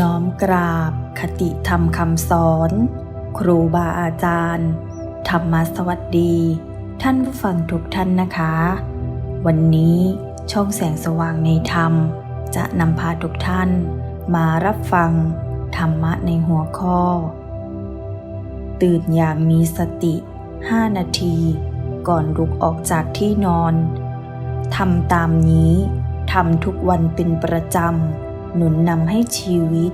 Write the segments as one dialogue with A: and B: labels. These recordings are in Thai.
A: น้อมกราบ คติธรรมคำสอน ครูบาอาจารย์ ธรรมสวัสดี ท่านผู้ฟังทุกท่านนะคะ วันนี้ช่องแสงสว่างในธรรม จะนำพาทุกท่าน มารับฟัง ธรรมะในหัวข้อ ตื่นอย่างมีสติ 5 นาที ก่อนลุกออกจากที่นอนทำตามนี้ทำทุกวันเป็นประจำ หนุนนำให้ชีวิต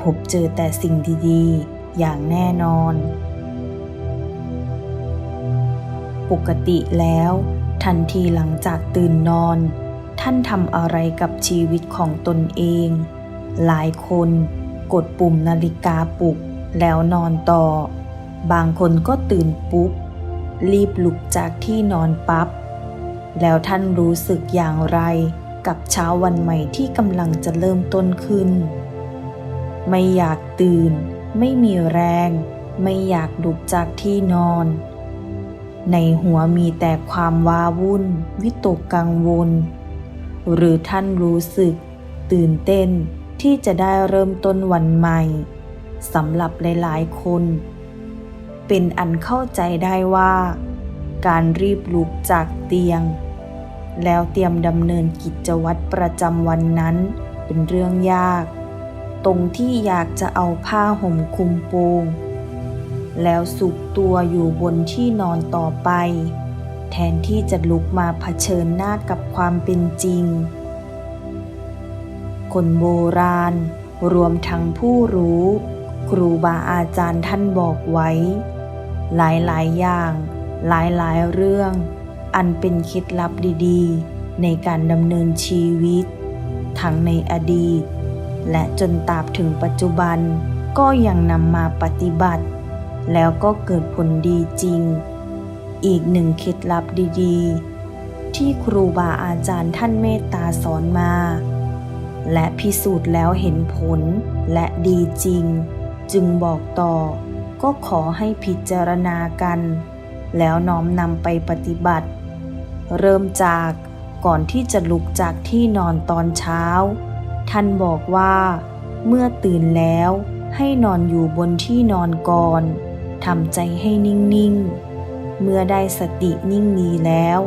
A: พบเจอแต่สิ่งดีๆ อย่างแน่นอน ปกติแล้ว ทันทีหลังจากตื่นนอน ท่านทำอะไรกับชีวิตของตนเอง หลายคนกดปุ่มนาฬิกาปลุกแล้วนอนต่อ บางคนก็ตื่นปุ๊บ รีบลุกจากที่นอนปับ๊บ แล้วท่านรู้สึกอย่างไร กับเช้าวันใหม่ที่กำลังจะเริ่มต้นขึ้น ไม่อยากตื่น ไม่มีแรง ไม่อยากลุกจากที่นอน ในหัวมีแต่ความว้าวุ่น วิตกกังวล หรือท่านรู้สึก ตื่นเต้นที่จะได้เริ่มต้นวันใหม่สำหรับหลายๆคน เป็นอันเข้าใจได้ว่า การรีบลุกจากเตียง แล้วเตรียมดำเนินกิจวัตรประจำวันนั้นเป็นเรื่องยาก ตรงที่อยากจะเอาผ้าห่มคลุมโปง แล้วสุกตัวอยู่บนที่นอนต่อไป แทนที่จะลุกมาเผชิญหน้ากับความเป็นจริง คนโบราณ รวมทั้งผู้รู้ ครูบาอาจารย์ท่านบอกไว้ หลายๆ อย่าง หลายๆ เรื่อง อันเป็นเคล็ดลับดีๆ ในการดำเนินชีวิต ทั้งในอดีต และจนตราบถึงปัจจุบันก็ยังนำมาปฏิบัติ แล้วก็เกิดผลดีจริง อีกหนึ่งเคล็ดลับดีๆ ที่ครูบาอาจารย์ท่านเมตตาสอนมา และพิสูจน์แล้วเห็นผลและดีจริง จึงบอกต่อก็ขอให้พิจารณากัน แล้วน้อมนำไปปฏิบัติ เริ่มจากก่อนที่จะลุกจากที่นอนตอนเช้า ท่านบอกว่า เมื่อตื่นแล้วให้นอนอยู่บนที่นอนก่อนทำใจให้นิ่งๆ เมื่อได้สตินิ่งดีแล้ว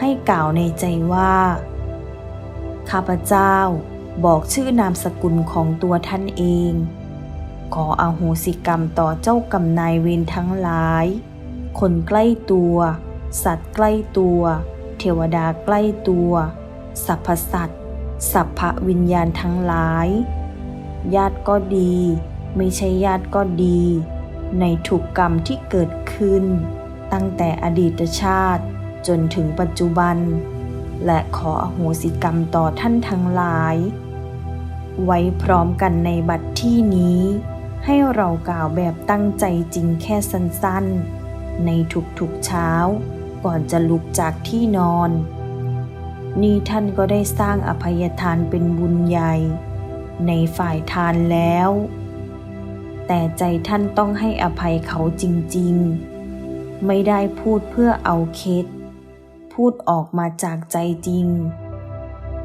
A: ให้กล่าวในใจว่า ข้าพเจ้าบอกชื่อนามสกุลของตัวท่านเอง ขออโหสิกรรมต่อเจ้ากรรมนายเวรทั้งหลาย คนใกล้ตัว สัตว์ใกล้ตัว เทวดาใกล้ตัวสรรพสัตว์สัพพวิญญาณทั้งหลาย ญาติก็ดี ไม่ใช่ญาติก็ดี ในถูกกรรมที่เกิดขึ้น ตั้งแต่อดีตชาติจนถึงปัจจุบัน และขออโหสิกรรมต่อท่านทั้งหลาย ไว้พร้อมกันในบัดที่นี้ ให้เรากล่าวแบบตั้งใจจริงแค่สั้นๆ ในทุกๆเช้า ก่อนจะลุกจากที่นอน นี่ท่านก็ได้สร้างอภัยทานเป็นบุญใหญ่ ในฝ่ายทานแล้ว แต่ใจท่านต้องให้อภัยเขาจริงๆ ไม่ได้พูดเพื่อเอาเคสพูดออกมาจากใจจริง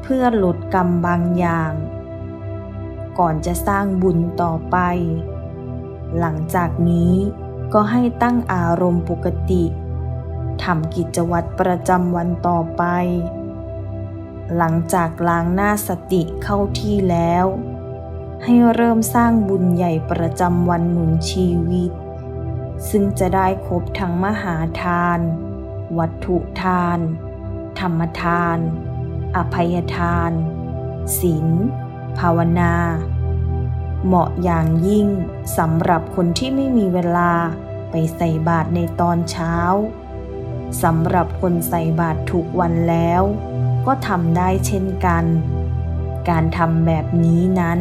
A: เพื่อลดกรรมบางอย่าง ก่อนจะสร้างบุญต่อไป หลังจากนี้ก็ให้ตั้งอารมณ์ปกติ ทำกิจวัตรประจำวันต่อไป หลังจากล้างหน้าสติเข้าที่แล้ว ให้เริ่มสร้างบุญใหญ่ประจำวันหนุนชีวิต ซึ่งจะได้ครบทั้งมหาทาน วัตถุทาน ธรรมทาน อภัยทาน ศีล ภาวนา เหมาะอย่างยิ่งสำหรับคนที่ไม่มีเวลาไปใส่บาตรในตอนเช้า สำหรับคนใส่บาตรทุกวันแล้ว ก็ทำได้เช่นกัน การทำแบบนี้นั้น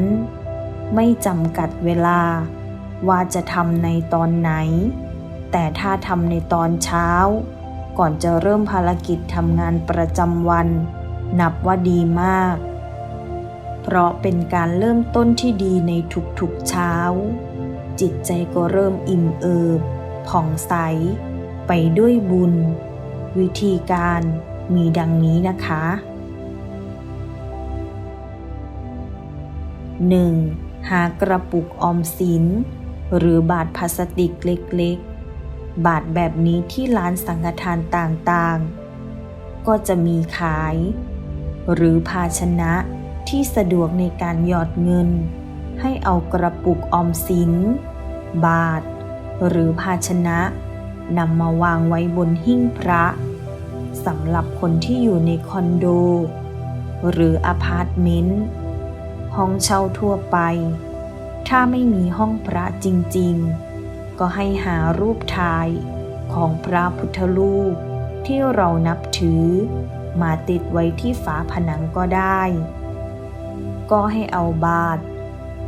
A: ไม่จำกัดเวลาว่าจะทำในตอนไหน แต่ถ้าทำในตอนเช้า ก่อนจะเริ่มภารกิจทำงานประจำวัน นับว่าดีมาก เพราะเป็นการเริ่มต้นที่ดีในทุกๆเช้า จิตใจก็เริ่มอิ่มเอิบผ่องใส ไปด้วยบุญ วิธีการมีดังนี้นะคะ 1. หากระปุกออมสิน หรือบาทพลาสติกเล็กๆ บาทแบบนี้ที่ร้านสังฆทานต่างๆ ก็จะมีขาย หรือภาชนะที่สะดวกในการหยอดเงิน ให้เอากระปุกออมสิน บาท หรือภาชนะ นำมาวางไว้บนหิ้งพระสำหรับคนที่อยู่ในคอนโด หรืออพาร์ตเมนต์ ห้องเช่าทั่วไป ถ้าไม่มีห้องพระจริงๆ ก็ให้หารูปถ่ายของพระพุทธรูปที่เรานับถือ มาติดไว้ที่ฝาผนังก็ได้ ก็ให้เอาบาตร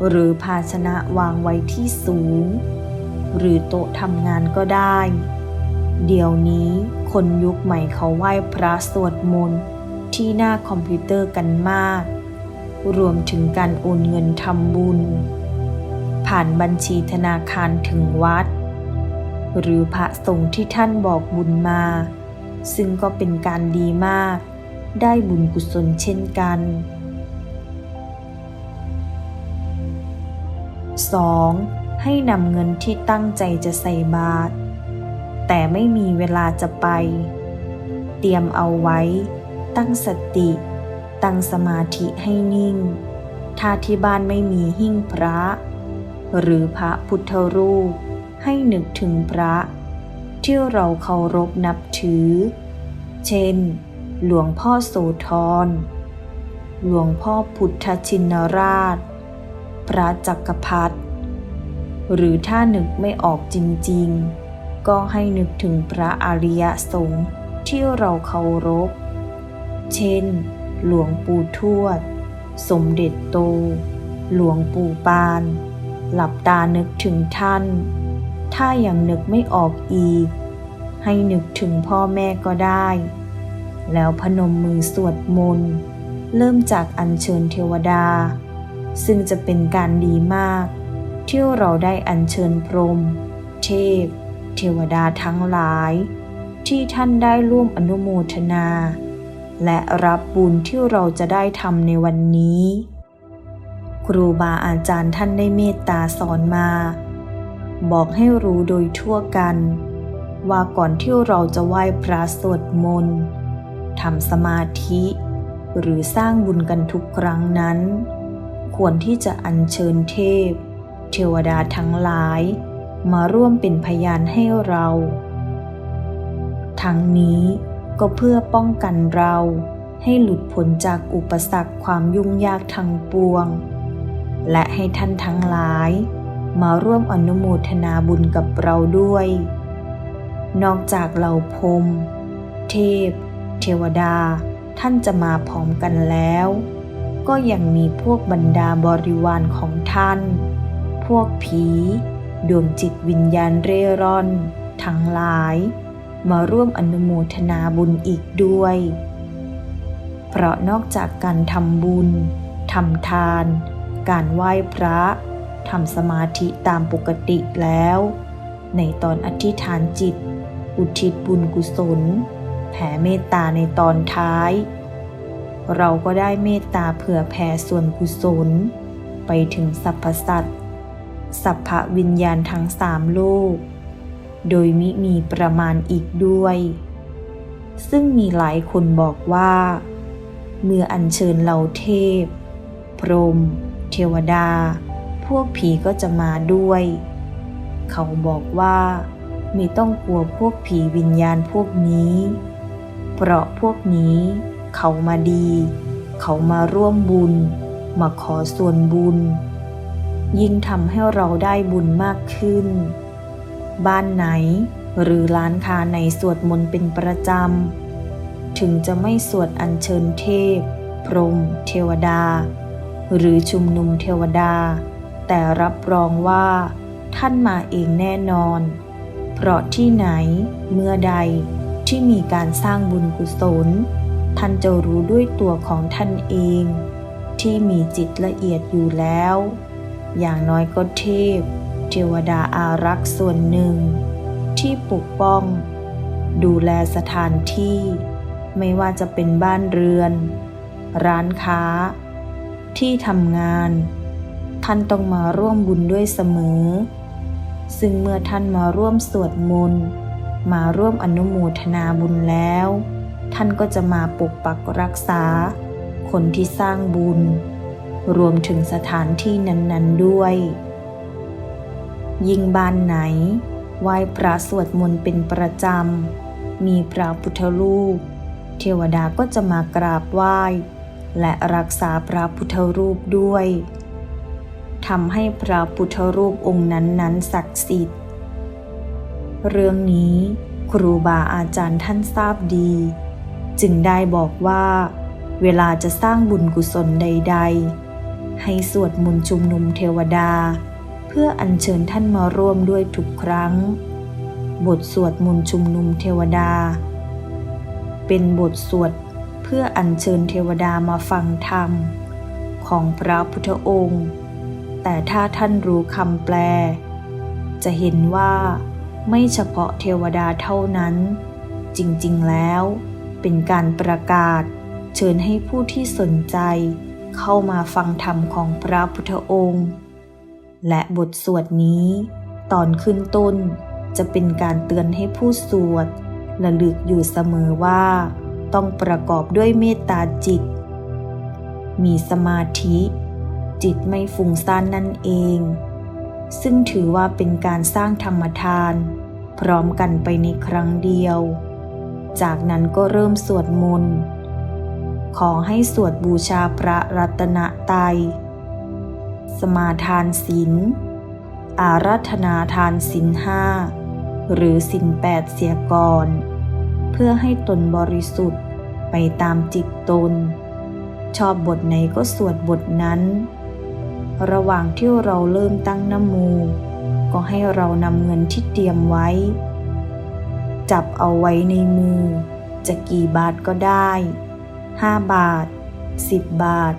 A: หรือภาชนะวางไว้ที่สูง หรือโต๊ะทำงานก็ได้ เดี๋ยวนี้คนยุคใหม่เขาไหว้พระสวดมนต์ที่หน้าคอมพิวเตอร์กันมาก รวมถึงการโอนเงินทำบุญ ผ่านบัญชีธนาคารถึงวัด หรือพระสงฆ์ที่ท่านบอกบุญมา ซึ่งก็เป็นการดีมาก ได้บุญกุศลเช่นกัน 2. ให้นำเงินที่ตั้งใจจะใส่บาตรแต่ไม่มีเวลาจะไป เตรียมเอาไว้ ตั้งสติ ตั้งสมาธิให้นิ่ง ถ้าที่บ้านไม่มีหิ้งพระ หรือพระพุทธรูป ให้นึกถึงพระ ที่เราเคารพนับถือ เช่น หลวงพ่อโสธร หลวงพ่อพุทธชินราช พระจักรพรรดิ หรือถ้านึกไม่ออกจริงๆ ก็ให้นึกถึงพระอริยสงฆ์ที่เราเคารพ เช่น หลวงปู่ทวด สมเด็จโต หลวงปู่ปาน หลับตานึกถึงท่าน ถ้ายังนึกไม่ออกอีก ให้นึกถึงพ่อแม่ก็ได้ แล้วพนมมือสวดมนต์ เริ่มจากอัญเชิญเทวดา ซึ่งจะเป็นการดีมาก ที่เราได้อัญเชิญพรหมเทพ เทวดาทั้งหลาย ที่ท่านได้ร่วมอนุโมทนา และรับบุญที่เราจะได้ทำในวันนี้ ครูบาอาจารย์ท่านได้เมตตาสอนมา บอกให้รู้โดยทั่วกัน ว่าก่อนที่เราจะไหว้พระสวดมนต์ทำสมาธิ หรือสร้างบุญกันทุกครั้งนั้น ควรที่จะอัญเชิญเทพ เทวดาทั้งหลาย มาร่วมเป็นพยานให้เรา ทั้งนี้ก็เพื่อป้องกันเราให้หลุดพ้นจากอุปสรรคความยุ่งยากทั้งปวง และให้ท่านทั้งหลาย มาร่วมอนุโมทนาบุญกับเราด้วย นอกจากเหล่าพรมเทพ เทวดา ท่านจะมาพร้อมกันแล้ว ก็ยังมีพวกบรรดาบริวารของท่าน พวกผี ดวงจิตวิญญาณเร่ร่อน ทั้งหลาย มาร่วมอนุโมทนาบุญอีกด้วย เพราะนอกจากการทำบุญทำทาน การไหว้พระทำสมาธิตามปกติแล้ว ในตอนอธิษฐานจิต อุทิศบุญกุศล แผ่เมตตาในตอนท้าย เราก็ได้เมตตาเผื่อแผ่ส่วนกุศล ไปถึงสรรพสัตว์ สัพพวิญญาณทั้งสามโลก โดยมิมีประมาณอีกด้วย ซึ่งมีหลายคนบอกว่า เมื่ออัญเชิญเหล่าเทพ พรหมเทวดา พวกผีก็จะมาด้วย เขาบอกว่าไม่ต้องกลัวพวกผีวิญญาณพวกนี้ เพราะพวกนี้เขามาดี เขามาร่วมบุญ มาขอส่วนบุญ ยิ่งทำให้เราได้บุญมากขึ้น บ้านไหนหรือร้านค้าไหนสวดมนต์เป็นประจำ ถึงจะไม่สวดอัญเชิญเทพ พรหมเทวดา หรือชุมนุมเทวดา แต่รับรองว่า ท่านมาเองแน่นอน เพราะที่ไหนเมื่อใดที่มีการสร้างบุญกุศล ท่านจะรู้ด้วยตัวของท่านเอง ที่มีจิตละเอียดอยู่แล้ว อย่างน้อยก็เทพ เทวดาอารักษ์ส่วนหนึ่ง ที่ปกป้อง ดูแลสถานที่ ไม่ว่าจะเป็นบ้านเรือน ร้านค้า ที่ทำงาน ท่านต้องมาร่วมบุญด้วยเสมอ ซึ่งเมื่อท่านมาร่วมสวดมนต์มาร่วมอนุโมทนาบุญแล้ว ท่านก็จะมาปกปักรักษา คนที่สร้างบุญ รวมถึงสถานที่นั้น ๆ ด้วย ยิ่งบ้านไหน ไหว้พระสวดมนต์เป็นประจำ มีพระพุทธรูป เทวดาก็จะมากราบไหว้ และรักษาพระพุทธรูปด้วยทำให้พระพุทธรูปองค์นั้นๆศักดิ์สิทธิ์ เรื่องนี้ครูบาอาจารย์ท่านทราบดี จึงได้บอกว่า เวลาจะสร้างบุญกุศลใด ๆ ให้สวดมนต์ชุมนุมเทวดา เพื่ออัญเชิญท่านมาร่วมด้วยทุกครั้ง บทสวดมนต์ชุมนุมเทวดา เป็นบทสวดเพื่ออัญเชิญเทวดามาฟังธรรม ของพระพุทธองค์ แต่ถ้าท่านรู้คำแปล จะเห็นว่าไม่เฉพาะเทวดาเท่านั้น จริงๆแล้ว เป็นการประกาศเชิญให้ผู้ที่สนใจ เข้ามาฟังธรรมของพระพุทธองค์ และบทสวดนี้ ตอนขึ้นต้นจะเป็นการเตือนให้ผู้สวดระลึกอยู่เสมอว่า ต้องประกอบด้วยเมตตาจิต มีสมาธิ จิตไม่ฟุ้งซ่านนั่นเอง ซึ่งถือว่าเป็นการสร้างธรรมทาน พร้อมกันไปในครั้งเดียว จากนั้นก็เริ่มสวดมนต์ ขอให้สวดบูชาพระรัตนตรัย สมาทานศีล อารัธนาทานศีลห้า หรือศีลแปดเสียก่อน เพื่อให้ตนบริสุทธิ์ไปตามจิตตน ชอบบทไหนก็สวดบทนั้น ระหว่างที่เราเริ่มตั้งนโมก็ให้เรานำเงินที่เตรียมไว้ จับเอาไว้ในมือ จะกี่บาทก็ได้ 5 บาท 10 บาท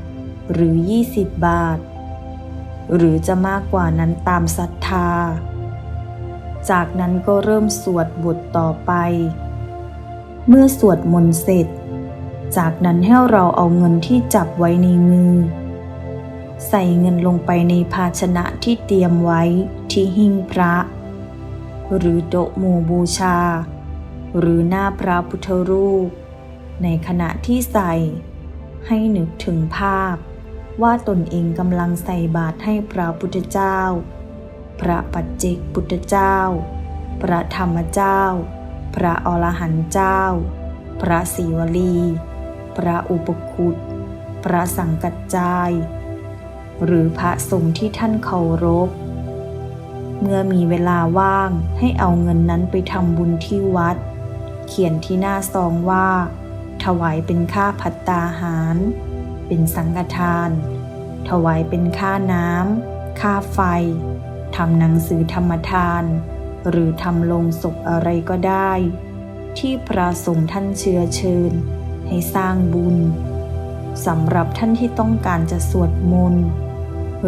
A: หรือ 20 บาท หรือจะมากกว่านั้นตามศรัทธา จากนั้นก็เริ่มสวดบทต่อไป เมื่อสวดมนต์เสร็จ จากนั้นให้เราเอาเงินที่จับไว้ในมือ ใส่เงินลงไปในภาชนะที่เตรียมไว้ที่หิ้งพระ หรือโต๊ะหมู่บูชา หรือหน้าพระพุทธรูป ในขณะที่ใส่ ให้นึกถึงภาพ ว่าตนเองกำลังใส่บาตรให้พระพุทธเจ้า พระปัจเจกพุทธเจ้า พระธรรมเจ้า พระอรหันต์เจ้า พระศิวลี พระอุปคุตพระสังกัจจาย หรือพระสงฆ์ที่ท่านเคารพเมื่อมีเวลาว่างให้เอาเงินนั้นไปทำบุญที่วัด เขียนที่หน้าซองว่า ถวายเป็นค่าพัตตาหาร เป็นสังฆทาน ถวายเป็นค่าน้ำ ค่าไฟ ทำหนังสือธรรมทาน หรือทำลงศพอะไรก็ได้ ที่พระสงฆ์ท่านเชื้อเชิญ ให้สร้างบุญสำหรับท่านที่ต้องการจะสวดมนต์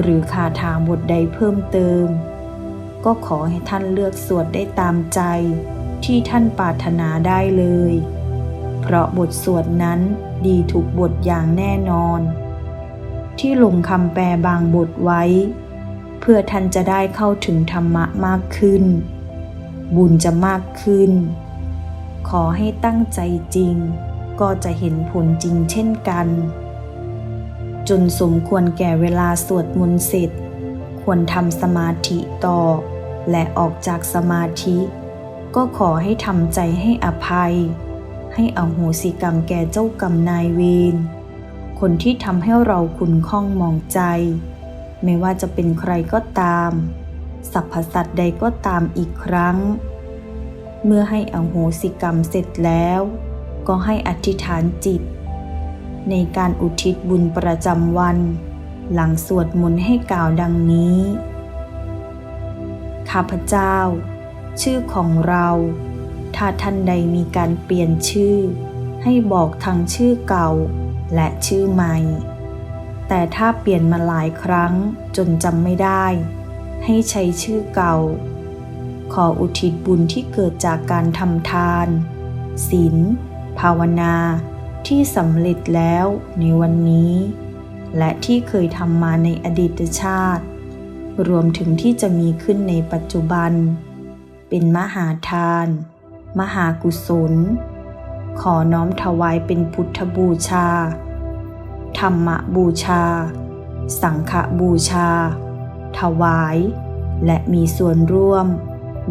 A: หรือคาถาบทใดเพิ่มเติม ก็ขอให้ท่านเลือกสวดได้ตามใจที่ท่านปรารถนาได้เลย เพราะบทสวดนั้นดีทุกบทอย่างแน่นอน ที่ลงคำแปลบางบทไว้ เพื่อท่านจะได้เข้าถึงธรรมะมากขึ้น บุญจะมากขึ้น ขอให้ตั้งใจจริง ก็จะเห็นผลจริงเช่นกัน จนสมควรแก่เวลาสวดมนต์เสร็จ ควรทำสมาธิต่อ และออกจากสมาธิ ก็ขอให้ทำใจให้อภัย ให้อโหสิกรรมแก่เจ้ากรรมนายเวร คนที่ทำให้เราขุนข้องมองใจ ไม่ว่าจะเป็นใครก็ตามสรรพสัตว์ใดก็ตามอีกครั้ง เมื่อให้อโหสิกรรมเสร็จแล้ว ก็ให้อธิษฐานจิต ในการอุทิศบุญประจำวัน หลังสวดมนต์ให้กล่าวดังนี้ ข้าพเจ้า ชื่อของเรา ถ้าท่านใดมีการเปลี่ยนชื่อ ให้บอกทั้งชื่อเก่าและชื่อใหม่ แต่ถ้าเปลี่ยนมาหลายครั้งจนจำไม่ได้ ให้ใช้ชื่อเก่า ขออุทิศบุญที่เกิดจากการทำทาน ศีลภาวนาที่สำเร็จแล้วในวันนี้ และที่เคยทำมาในอดีตชาติ รวมถึงที่จะมีขึ้นในปัจจุบัน เป็นมหาทาน มหากุศล ขอน้อมถวายเป็นพุทธบูชา ธรรมบูชา สังฆบูชา ถวาย และมีส่วนร่วม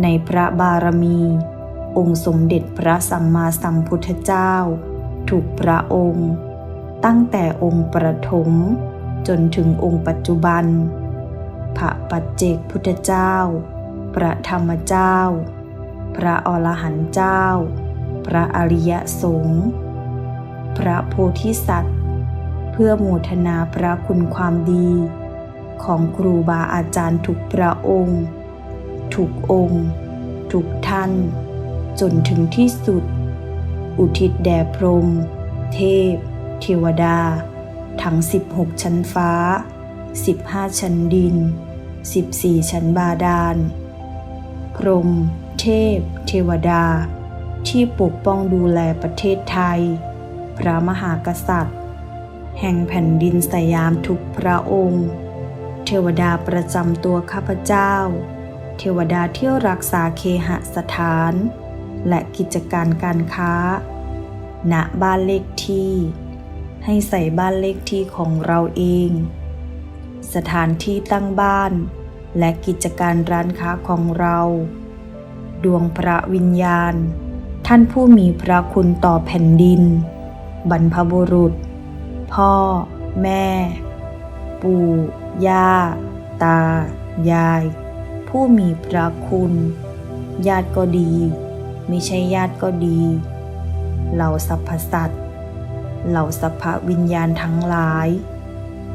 A: ในพระบารมี องค์สมเด็จพระสัมมาสัมพุทธเจ้า ถูกพระองค์ ตั้งแต่องค์ประถม จนถึงองค์ปัจจุบัน พระปัจเจกพุทธเจ้า พระธรรมเจ้า พระอรหันต์เจ้า พระอริยสงฆ์พระโพธิสัตว์ เพื่อโมทนาพระคุณความดี ของครูบาอาจารย์ทุกพระองค์ ทุกองค์ ทุกท่าน จนถึงที่สุด อุทิศแด่พรหมเทพ เทวดา ทั้ง 16 ชั้นฟ้า 15 ชั้นดิน 14 ชั้นบาดาลพรหม เทพ เทวดา ที่ปกป้องดูแลประเทศไทย พระมหากษัตริย์ แห่งแผ่นดินสยามทุกพระองค์ เทวดาประจำตัวข้าพเจ้า เทวดาที่รักษาเคหสถาน และกิจการการค้า ณบ้านเลขที่ ให้ใส่บ้านเลขที่ของเราเอง สถานที่ตั้งบ้านและกิจการร้านค้าของเรา ดวงพระวิญญาณ ท่านผู้มีพระคุณต่อแผ่นดิน บรรพบุรุษ พ่อ แม่ ปู่ ย่า ตา ยาย ผู้มีพระคุณ ญาติก็ดี ไม่ใช่ญาติก็ดี เหล่าสรรพสัตว์ เหล่าสัพพวิญญาณทั้งหลาย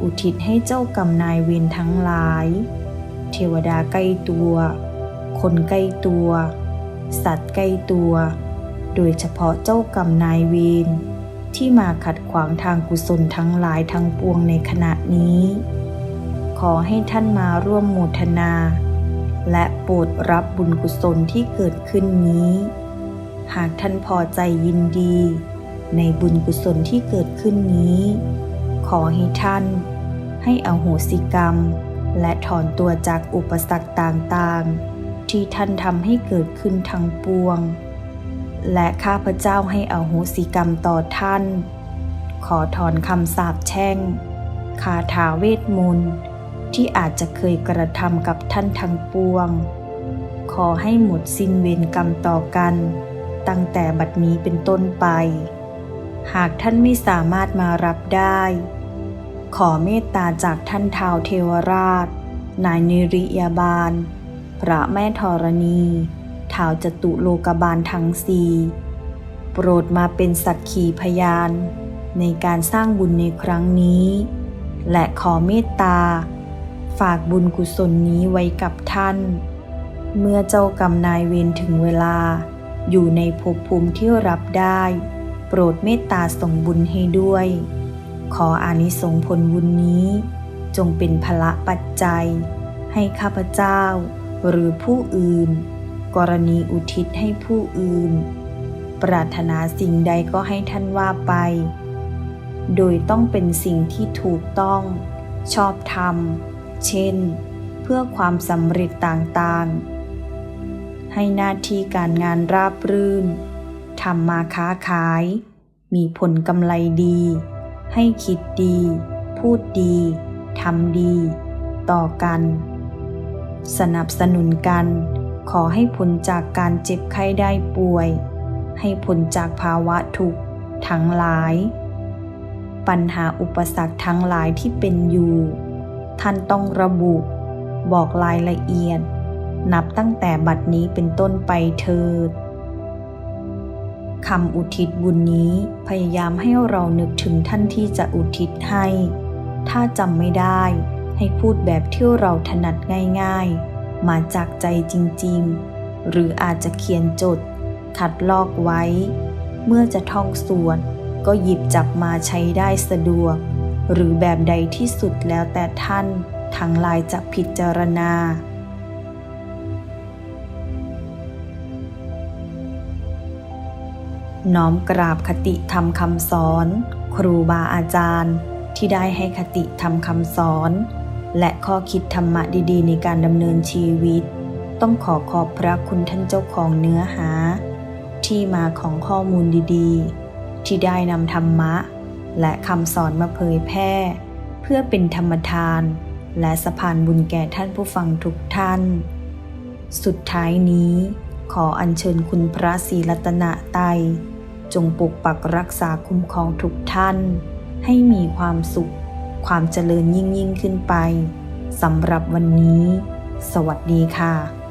A: อุทิศให้เจ้ากรรมนายเวรทั้งหลาย เทวดาใกล้ตัว คนใกล้ตัว สัตว์ใกล้ตัว โดยเฉพาะเจ้ากรรมนายเวรที่มาขัดขวางทางกุศลทั้งหลายทั้งปวงในขณะนี้ ขอให้ท่านมาร่วมโมทนา และโปรดรับบุญกุศลที่เกิดขึ้นนี้ หากท่านพอใจยินดี ในบุญกุศลที่เกิดขึ้นนี้ ขอให้ท่าน ให้อโหสิกรรม และถอนตัวจากอุปสรรคต่างๆ ที่ท่านทำให้เกิดขึ้นทั้งปวง และข้าพเจ้าให้อโหสิกรรมต่อท่าน ขอถอนคำสาปแช่ง คาถาเวทมนต์ที่อาจจะเคยกระทำกับท่านทั้งปวง ขอให้หมดสิ้นเวรกรรมต่อกัน ตั้งแต่บัดนี้เป็นต้นไป หากท่านไม่สามารถมารับได้ ขอเมตตาจากท่านท้าวเทวราช นายนิริยาบาล พระแม่ธรณีท้าวจตุโลกบาลทั้งสี่โปรดมาเป็นสักขีพยาน ในการสร้างบุญในครั้งนี้ และขอเมตตา ฝากบุญกุศลนี้ไว้กับท่าน เมื่อเจ้ากรรมนายเวรถึงเวลา อยู่ในภพภูมิที่รับได้ โปรดเมตตาส่งบุญให้ด้วย ขออานิสงส์ผลบุญนี้ จงเป็นพละปัจจัย ให้ข้าพเจ้า หรือผู้อื่น กรณีอุทิศให้ผู้อื่น ปรารถนาสิ่งใดก็ให้ท่านว่าไป โดยต้องเป็นสิ่งที่ถูกต้อง ชอบธรรม เช่น เพื่อความสำเร็จต่างๆ ให้หน้าที่การงานราบรื่นทำมาค้าขาย มีผลกำไรดี ให้คิดดี พูดดี ทำดี ต่อกัน สนับสนุนกัน ขอให้พ้นจากการเจ็บไข้ได้ป่วย ให้พ้นจากภาวะทุกข์ทั้งหลาย ปัญหาอุปสรรคทั้งหลายที่เป็นอยู่ ท่านต้องระบุ บอกรายละเอียด นับตั้งแต่บัดนี้เป็นต้นไปเถิดคำอุทิศบุญนี้พยายามให้เรานึกถึงท่านที่จะอุทิศให้ ถ้าจำไม่ได้ ให้พูดแบบที่เราถนัดง่ายๆ มาจากใจจริงๆ หรืออาจจะเขียนจด ขัดลอกไว้ เมื่อจะท่องสวดก็หยิบจับมาใช้ได้สะดวก หรือแบบใดที่สุดแล้วแต่ท่านทั้งหลายจะพิจารณา น้อมกราบคติธรรมคำสอน ครูบาอาจารย์ที่ที่ได้ให้คติทำคำสอน และข้อคิดธรรมะดีๆ ในการดำเนินชีวิต ต้องขอขอบพระคุณท่านเจ้าของเนื้อหา ที่มาของข้อมูลดีๆ ที่ได้นำธรรมะ และคำสอนมาเผยแพร่ เพื่อเป็นธรรมทาน และสะพานบุญแก่ท่านผู้ฟังทุกท่าน สุดท้ายนี้ขออัญเชิญคุณพระศรีรัตนไตยจงปกปักรักษาคุ้มครองทุกท่าน ให้มีความสุข ความเจริญยิ่งยิ่งขึ้นไปสำหรับวันนี้ สวัสดีค่ะ